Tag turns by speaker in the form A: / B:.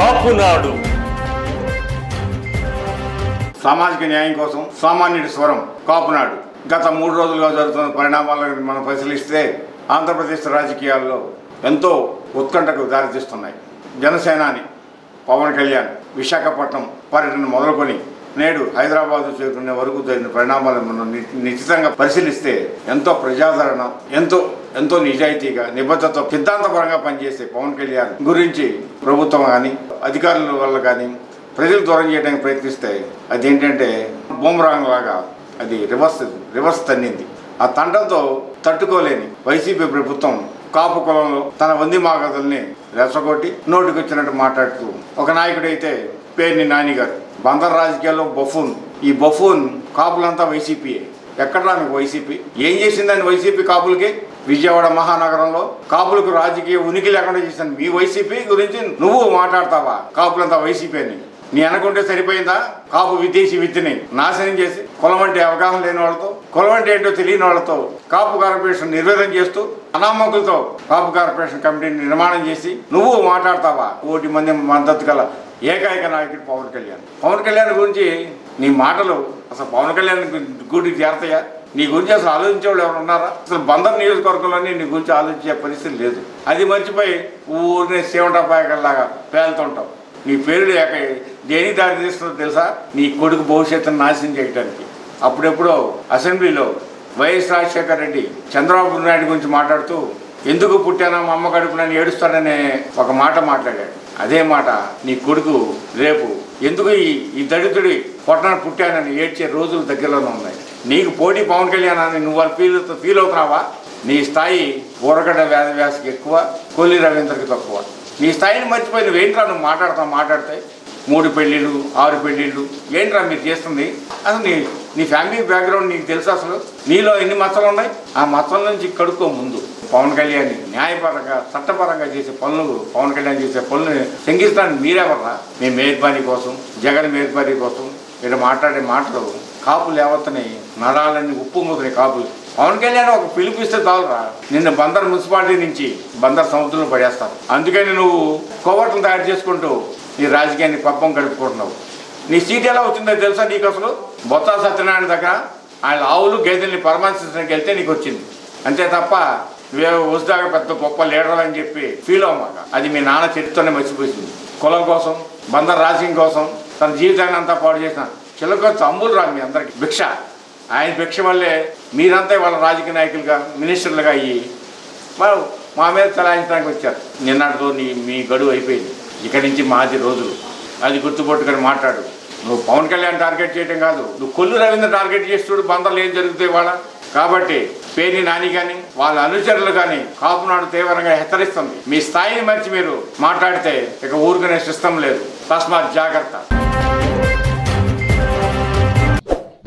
A: కాపునాడు.
B: సామాజిక న్యాయం కోసం సామాన్యుడి స్వరం కాపునాడు. గత మూడు రోజులుగా జరుగుతున్న పరిణామాలను మనం పరిశీలిస్తే ఆంధ్రప్రదేశ్ రాజకీయాల్లో ఎంతో ఉత్కంఠకు దారితీస్తున్నాయి. జనసేనాని పవన్ కళ్యాణ్ విశాఖపట్నం పర్యటన మొదలుకొని నేడు హైదరాబాద్ చేరుకునే వరకు జరిగిన పరిణామాలను మనం నిశ్చితంగా పరిశీలిస్తే ఎంతో ప్రజాదరణ ఎంతో ఎంతో నిజాయితీగా నిబద్ధత సిద్ధాంతపరంగా పనిచేసే పవన్ కళ్యాణ్ గురించి ప్రభుత్వం కానీ అధికారుల వల్ల కానీ ప్రజలు దూరం చేయడానికి ప్రయత్నిస్తే అదేంటంటే బూమరాంగ్ లాగా అది రివర్స్ రివర్స్ తన్నింది. ఆ తండంతో తట్టుకోలేని వైసీపీ ప్రభుత్వం కాపు కులంలో తన వంది మాగదుల్ని రెచ్చగొట్టి నోటికొచ్చినట్టు మాట్లాడుతూ ఒక నాయకుడైతే పేర్ని నాని గారు. బందర్ రాజకీయాల్లో బఫూన్. ఈ బఫూన్ కాపులంతా వైసీపీయే. ఎక్కడ నాకు వైసీపీ? ఏం చేసిందని వైసీపీ కాపులకి? విజయవాడ మహానగరంలో కాపులకు రాజకీయ ఉనికి లేకుండా చేశాను మీ వైసీపీ గురించి నువ్వు మాట్లాడతావా? కాపులంతా వైసీపీ అని. నీ అనుకుంటే సరిపోయిందా? కాపు విదేశీ విద్యని నాశనం చేసి కులం అంటే అవగాహన లేని వాళ్ళతో కులం అంటే ఏంటో తెలియని వాళ్ళతో కాపు కార్పొరేషన్ నిర్వేదం చేస్తూ అనామకులతో కాపు కార్పొరేషన్ కమిటీని నిర్మాణం చేసి నువ్వు మాట్లాడతావా? కోటి మంది మద్దతు గల ఏకైక నాయకుడు పవన్ కళ్యాణ్. పవన్ కళ్యాణ్ గురించి నీ మాటలు అసలు పవన్ కళ్యాణ్ గుడికి చేరతాయా నీ గురించి అసలు ఆలోచించే వాళ్ళు ఎవరు ఉన్నారా? అసలు బందర్ నియోజకవర్గంలోనే నీ గురించి ఆలోచించే పరిస్థితి లేదు. అది మర్చిపోయి ఊరిని సేవటపాయకల్లాగా పేలుతుంటావు. నీ పేరు ఏక దేనికి దారి తీస్తుందో తెలుసా? నీ కొడుకు భవిష్యత్తును నాశనం చేయడానికి అప్పుడెప్పుడో అసెంబ్లీలో వైఎస్ రాజశేఖర రెడ్డి చంద్రబాబు నాయుడు గురించి మాట్లాడుతూ ఎందుకు పుట్టానా మా అమ్మ కడుపునని ఏడుస్తాడనే ఒక మాట మాట్లాడాడు. అదే మాట నీ కొడుకు రేపు ఎందుకు ఈ ఈ దళితుడి పొట్టన పుట్టానని ఏడ్చే రోజులు దగ్గరలోనే ఉన్నాయి. నీకు పోటీ పవన్ కళ్యాణ్ అని నువ్వు ఫీల్ ఫీల్ అవుతున్నావా? నీ స్థాయి ఊరగడ్డ వ్యాధి వ్యాసకి ఎక్కువ కొల్లి రవీంద్రకి తక్కువ. నీ స్థాయిని మర్చిపోయి నువ్వేంట్రా నువ్వు మాట్లాడతావు మాట్లాడితే? మూడు పెళ్ళిళ్ళు ఆరు పెళ్ళిళ్ళు ఏంట్రా మీరు చేస్తుంది? అసలు నీ నీ ఫ్యామిలీ బ్యాక్గ్రౌండ్ నీకు తెలుసు అసలు? నీలో ఎన్ని మచ్చలు ఉన్నాయి? ఆ మచ్చల నుంచి కడుక్కో ముందు. పవన్ కళ్యాణ్ న్యాయపరంగా చట్టపరంగా చేసే పనులు పవన్ కళ్యాణ్ చేసే పనులు శంకిస్తాను మీరెవర్రా? మీ మేర్బానీ కోసం జగన్ మేర్బానీ కోసం ఇక్కడ మాట్లాడే మాటలు కాపులు యావత్తని నడాలని ఉప్పు ముదిరి కాపులు. పవన్ కళ్యాణ్ ఒక పిలిపిస్తే చాలరా. నిన్న బందర్ మున్సిపాలిటీ నుంచి బందర్ సముద్రంలో పడేస్తారు. అందుకని నువ్వు కోవట్లు తయారు చేసుకుంటూ నీ రాజకీయాన్ని పప్పం గడుపుకుంటున్నావు. నీ సీట్ ఎలా వచ్చిందో తెలుసా నీకు అసలు? బొత్స సత్యనారాయణ దగ్గర ఆయన ఆవులు గేదెల్ని పరామర్శించడానికి వెళ్తే నీకు వచ్చింది. అంతే తప్ప నువ్వే వస్తాగా పెద్ద గొప్ప లీడర్ అని చెప్పి ఫీల్ అవ్వమాక. అది మీ నాన్న చరిత్రనే మర్చిపోయింది. కులం కోసం బందర్ రాజకీయం కోసం తన జీవితాన్ని అంతా పాడు చేసిన చిలక చంబులు రా మీ అందరికి. భిక్ష. ఆయన భిక్ష వల్లే మీరంతా వాళ్ళ రాజకీయ నాయకులుగా మినిస్టర్లుగా అయ్యి మా మీద చలాయించడానికి వచ్చారు. నిన్నటితో నీ మీ గడువు అయిపోయింది. ఇక్కడి నుంచి మాది రోజులు అది గుర్తుపట్టుకొని మాట్లాడు. నువ్వు పవన్ కళ్యాణ్ టార్గెట్ చేయడం కాదు. నువ్వు కొల్లు రవీంద్ర టార్గెట్ చేస్తుడు బందర్లు ఏం జరుగుతాయి వాళ్ళ కాబట్టి పేర్ని నాని కానీ వాళ్ళ అనుచరులు కానీ కాపునాడు తీవ్రంగా హెచ్చరిస్తుంది. మీ స్థాయిని మర్చి మీరు మాట్లాడితే ఇక ఊరుకునే సిస్టమ్ లేదు. తస్మాత్ జాగ్రత్త.